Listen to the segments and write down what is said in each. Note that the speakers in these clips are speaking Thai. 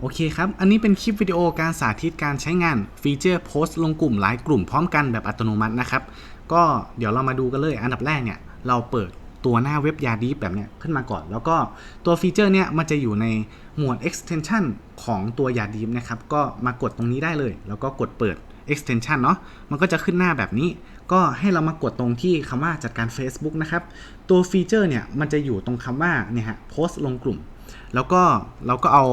โอเคครับ อันนี้เป็นคลิปวิดีโอการสาธิตการใช้งานฟีเจอร์โพสต์ลงกลุ่มหลายกลุ่มพร้อมกันแบบอัตโนมัตินะครับ ก็เดี๋ยวเรามาดูกันเลย อันดับแรกเนี่ย เราเปิดตัวหน้าเว็บยาดีแบบเนี้ยขึ้นมาก่อน แล้วก็ตัวฟีเจอร์เนี่ยมันจะอยู่ในหมวด extension ของตัวยาดีนะครับ ก็มากดตรงนี้ได้เลย แล้วก็กดเปิด extension เนาะมันก็จะขึ้นหน้าแบบนี้ ก็ให้เรามากดตรงที่คำว่าจัดการ Facebook นะครับ ตัวฟีเจอร์เนี่ยมันจะอยู่ตรงคำว่าเนี่ยฮะโพสต์ลงกลุ่ม แล้วก็เราก็เอา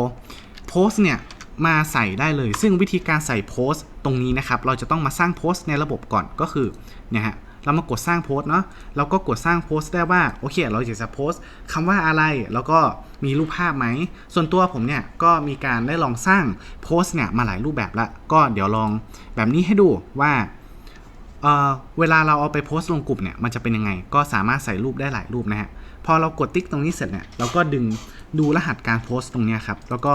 โพสเนี่ยมาใส่ได้เลย ซึ่งวิธีการใส่โพสต์ตรงนี้นะครับ เราจะต้องมาสร้างโพสในระบบก่อนก็คือเนี่ยฮะเรามากดสร้างโพสเนาะเราก็กดสร้างโพสได้ว่าโอเค เราอยากจะโพสคำว่าอะไรแล้วก็มีรูปภาพไหม ส่วนตัวผมเนี่ยก็มีการได้ลองสร้างโพสเนี่ยมาหลายรูปแบบล้วก็เดี๋ยวลองแบบนี้ให้ดูว่าเออเวลาเราเอาไปโพสต์ลงกลุ่มเนี่ยมันจะเป็นยังไง ก็สามารถใส่รูปได้หลายรูปนะฮะพอเรากดติ๊กตรงนี้เสร็จเนี่ยเราก็ดึงดูรหัสการโพสต์ตรงนี้ครับแล้วก็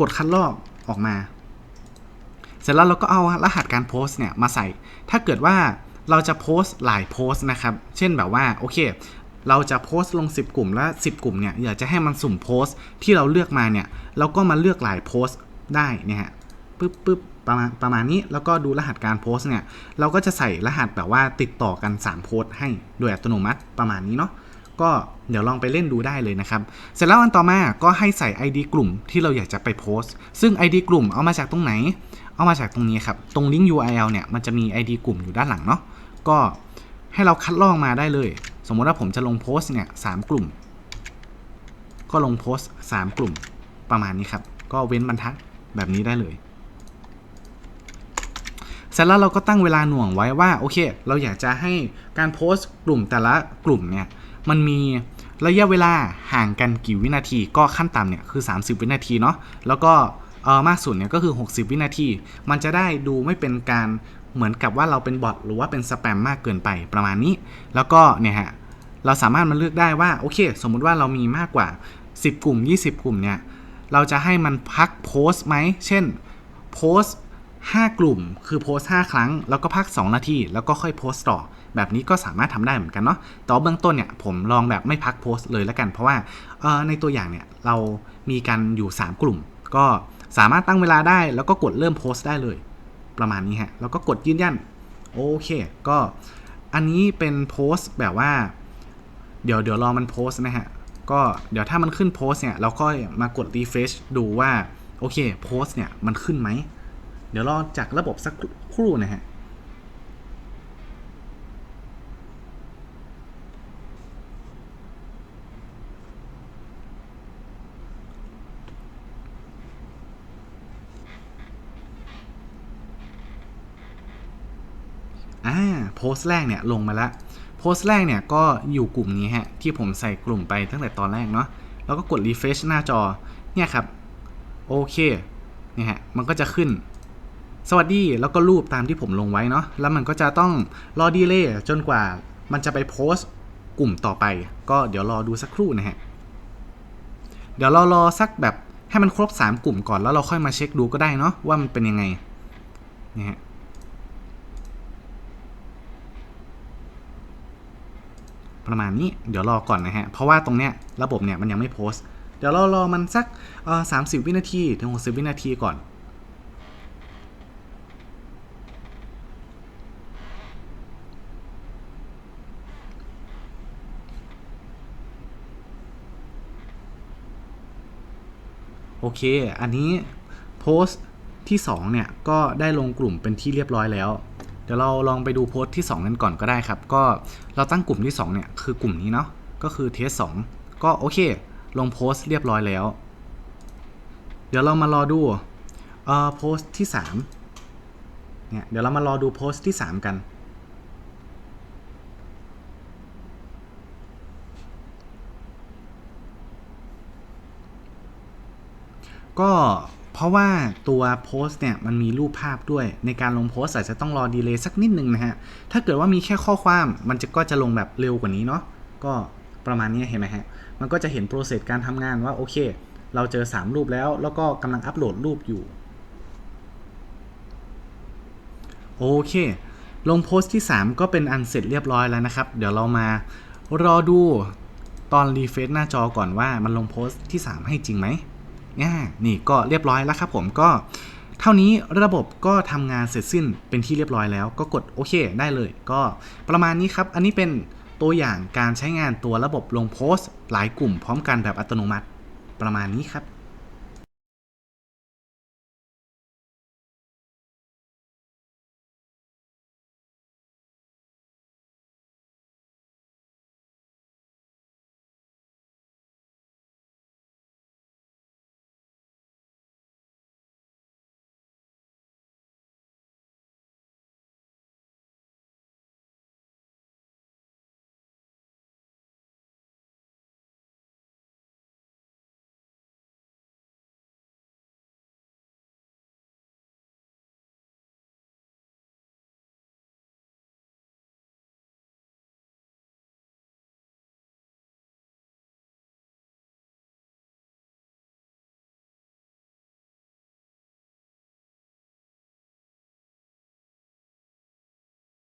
กดคัดลอกออกมา เสร็จแล้วเราก็เอารหัสการโพสต์เนี่ยมาใส่ ถ้าเกิดว่าเราจะโพสต์หลายโพสต์นะครับ เช่นแบบว่าโอเค เราจะโพสต์ลง 10 กลุ่มแล้ว10 กลุ่มเนี่ยอยากจะให้มันสุ่มโพสต์ที่เราเลือกมาเนี่ยเราก็มาเลือกหลายโพสต์ได้เนี่ยฮะปึ๊บปึ๊บประมาณประมาณนี้แล้วก็ดูรหัสการโพสต์เนี่ยเราก็จะใส่รหัสแบบว่าติดต่อกัน 3 โพสต์ให้โดยอัตโนมัติประมาณนี้เนาะ ก็เดี๋ยวลองไปเล่นดูได้เลยนะครับ เสร็จแล้วอันต่อมาก็ให้ใส่ ID กลุ่มที่เราอยากจะไปโพสต์ ซึ่ง ID กลุ่มเอามาจากตรงไหน เอามาจากตรงนี้ครับ ตรงลิงก์ URL เนี่ยมันจะมี ID กลุ่มอยู่ด้านหลังเนาะ ก็ให้เราคัดลอกมาได้เลย สมมติว่าผมจะลงโพสต์เนี่ยสามกลุ่ม ก็ลงโพสต์สามกลุ่มประมาณนี้ครับ ก็เว้นบรรทัดแบบนี้ได้เลยเสร็จแล้วเราก็ตั้งเวลาหน่วงไว้ว่าโอเค เราอยากจะให้การโพสต์กลุ่มแต่ละกลุ่มเนี่ย มันมีระยะเวลาห่างกันกี่วินาที ก็ขั้นต่ำเนี่ยคือ 30 วินาทีเนาะแล้วก็เออมากสุดเนี่ยก็คือ 60 วินาที มันจะได้ดูไม่เป็นการเหมือนกับว่าเราเป็นบอทหรือว่าเป็นสแปมมากเกินไปประมาณนี้ แล้วก็เนี่ยฮะเราสามารถมาเลือกได้ว่าโอเค สมมุติว่าเรามีมากกว่า 10 กลุ่ม 20 กลุ่มเนี่ยเราจะให้มันพักโพสต์ไหมเช่นโพสต์ 5 กลุ่มคือโพสต์5ครั้ง แล้วก็พัก 2 นาที แล้วก็ค่อยโพสต์ต่อ แบบนี้ก็สามารถทำได้เหมือนกันเนาะแต่ว่าเบื้องต้นเนี่ยผมลองแบบไม่พักโพสต์เลยแล้วกัน เพราะว่าในตัวอย่างเนี่ยเรามีกันอยู่ 3 กลุ่ม ก็สามารถตั้งเวลาได้ แล้วก็กดเริ่มโพสต์ได้เลย ประมาณนี้ฮะ แล้วก็กดยืนยัน โอเค ก็อันนี้เป็นโพสต์แบบว่า เดี๋ยวเดี๋ยวรอมันโพสต์นะฮะ ก็เดี๋ยวถ้ามันขึ้นโพสต์เนี่ยเราก็มากด refresh ดูว่าโอเคโพสต์เนี่ยมันขึ้นไหม เดี๋ยวรอจากระบบสักครู่นะฮะอ่าโพสต์แรกเนี่ยลงมาแล้วโพสต์แรกเนี่ยก็อยู่กลุ่มนี้ฮะ ที่ผมใส่กลุ่มไปตั้งแต่ตอนแรกเนาะแล้วก็กด refresh หน้าจอเนี่ยครับ โอเคเนี่ยฮะมันก็จะขึ้น สวัสดีแล้วก็รูปตามที่ผมลงไว้เนาะแล้วมันก็จะต้องรอดีเลย์จนกว่ามันจะไปโพสต์กลุ่มต่อไป ก็เดี๋ยวรอดูสักครู่นะฮะเดี๋ยวเรารอสักแบบให้มันครบ 3 กลุ่มก่อนแล้วเราค่อยมาเช็คดูก็ได้เนาะว่ามันเป็นยังไงเนี่ยฮะประมาณนี้เดี๋ยวรอก่อนนะฮะ เพราะว่าตรงเนี้ยระบบเนี่ยมันยังไม่โพสต์ เดี๋ยวเรารอมันสักอ่อสามสิบวินาทีถึงหกสิบวินาทีก่อน โอเค อันนี้โพสต์ที่ 2 เนี่ย ก็ได้ลงกลุ่มเป็นที่เรียบร้อยแล้ว เดี๋ยวเราลองไปดูโพสต์ที่ 2 กันก่อนก็ได้ครับ ก็เราตั้งกลุ่มที่ 2 เนี่ย คือกลุ่มนี้เนาะ ก็คือเทส2ก็โอเค ลงโพสต์เรียบร้อยแล้ว เดี๋ยวเรามารอดูเอ่อโพสต์ที่3เนี่ย เดี๋ยวเรามารอดูโพสต์ที่ 3 กัน ก็เพราะว่าตัวโพสต์เนี่ยมันมีรูปภาพด้วย ในการลงโพสต์อาจจะต้องรอดีเลย์สักนิดนึงนะฮะ ถ้าเกิดว่ามีแค่ข้อความมันจะก็จะลงแบบเร็วกว่านี้เนาะก็ประมาณนี้เห็นไหมฮะ มันก็จะเห็นโปรเซสการทำงานว่าโอเค เราเจอ 3 รูปแล้ว แล้วก็กำลังอัปโหลดรูปอยู่โอเค ลงโพสต์ที่ 3 ก็เป็นอันเสร็จเรียบร้อยแล้วนะครับ เดี๋ยวเรามารอดูตอนรีเฟซหน้าจอก่อนว่ามันลงโพสต์ที่ 3 ให้จริงไหม ง่านี่ก็เรียบร้อยแล้วครับผมก็เท่านี้ระบบก็ทำงานเสร็จสิ้นเป็นที่เรียบร้อยแล้ว ก็กดโอเคได้เลย ก็ประมาณนี้ครับ อันนี้เป็นตัวอย่างการใช้งานตัวระบบลงโพสต์ หลายกลุ่มพร้อมกันแบบอัตโนมัติประมาณนี้ครับ